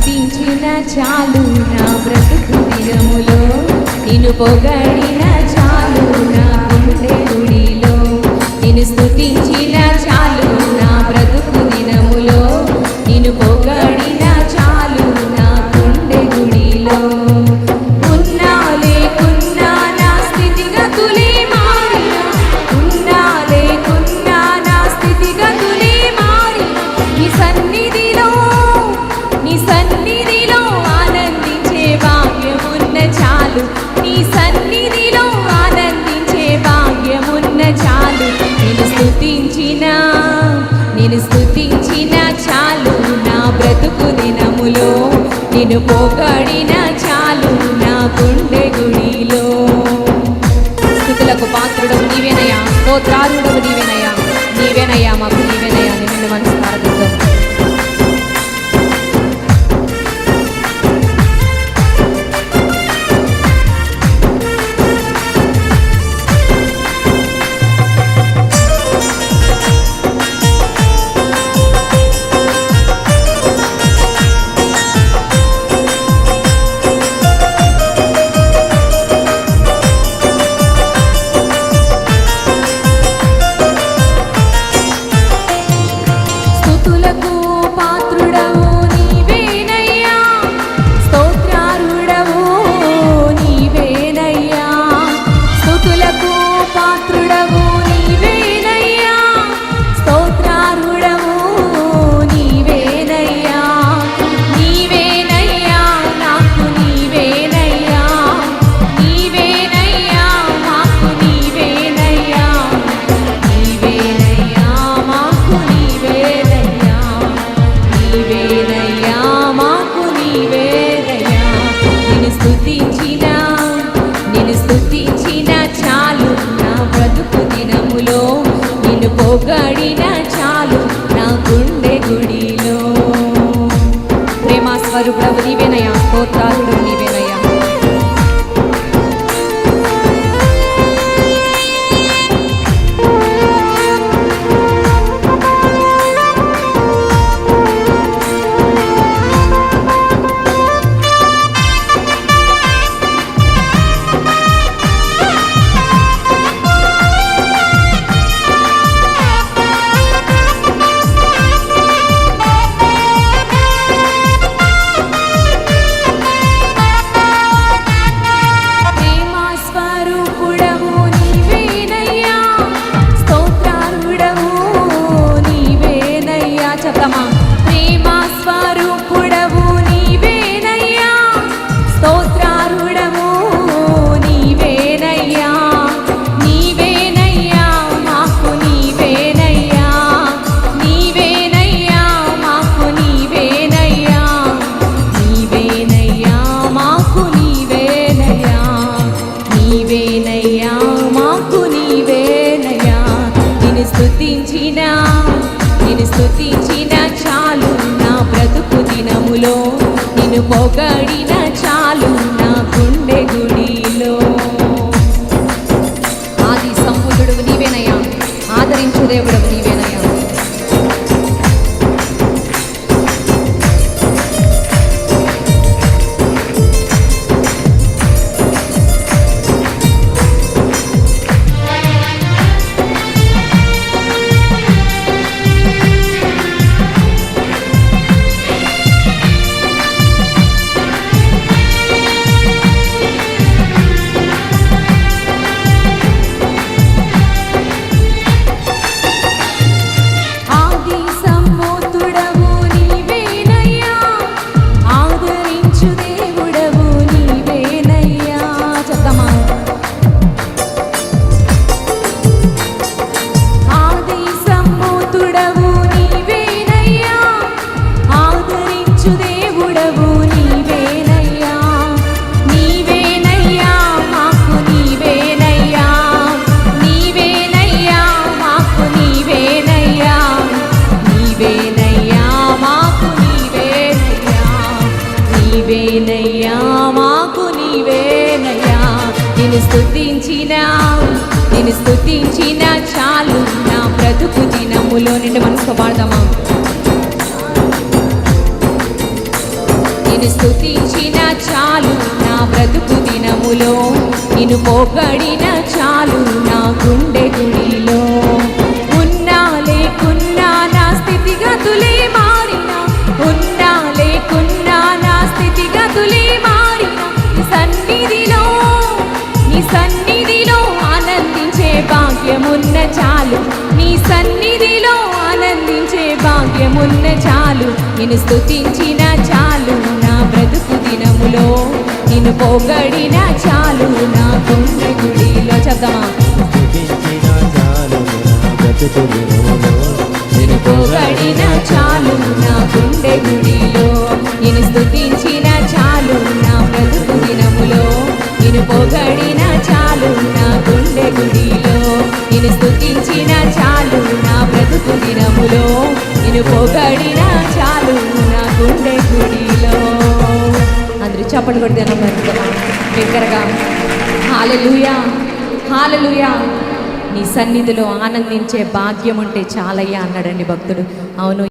కనిపించిన చాలు నా బ్రతుకు దినములో. నిన్ను పొగడిన చాలు నా గుండె నిన్ను పోగడిన చాలు నా గుండె గుడిలో. స్థుతులకు పాత్రుడవు నీవేనయ్యా స్తోత్రారుడవు నీవేనయ్యా నీవేనయ్యా మాకు నీవే పొగడిన దినములో నిన్ను మనసు పాడదామా నిన్ను స్థుతించిన చాలు నా బ్రతుకు దినములో నేను పోగడిన చాలు నా గుండె గుడిలో. ఉన్నా లేకున్నా నా స్థితిగతులే మారిన ఉన్నా లేకున్నా నా స్థితిగతులే మారిన సన్నిధిలో నీ సన్నిధిలో ఆనందించే భాగ్యమున్న చాలు. సన్నిధిలో ఆనందించే భాగ్యమున్న చాలు. నేను స్తుతించిన చాలు. నా బ్రతుకు దినములో నేను పొగడిన చాలు. నా గుండె గుడిలో చెప్దామా స్తుతించిన చాలు. నా బ్రతుకు దినములో పొగడిన చాలు. నా గుండె గుడిలో నేను స్థుతించిన చాలు. నా బ్రతుకు దినములో నేను పొగడిన చాలు. నా గుండె గుడిలో నేను స్తుతించిన గుడిలో నేను పొగడిన చాలు నా గుండె గుడిలో. అందరూ చప్పటి కొడితే దగ్గరగా హాలలుయా హాలలుయా నీ సన్నిధిలో ఆనందించే భాగ్యం ఉంటే చాలయ్యా అన్నాడండి భక్తుడు. అవును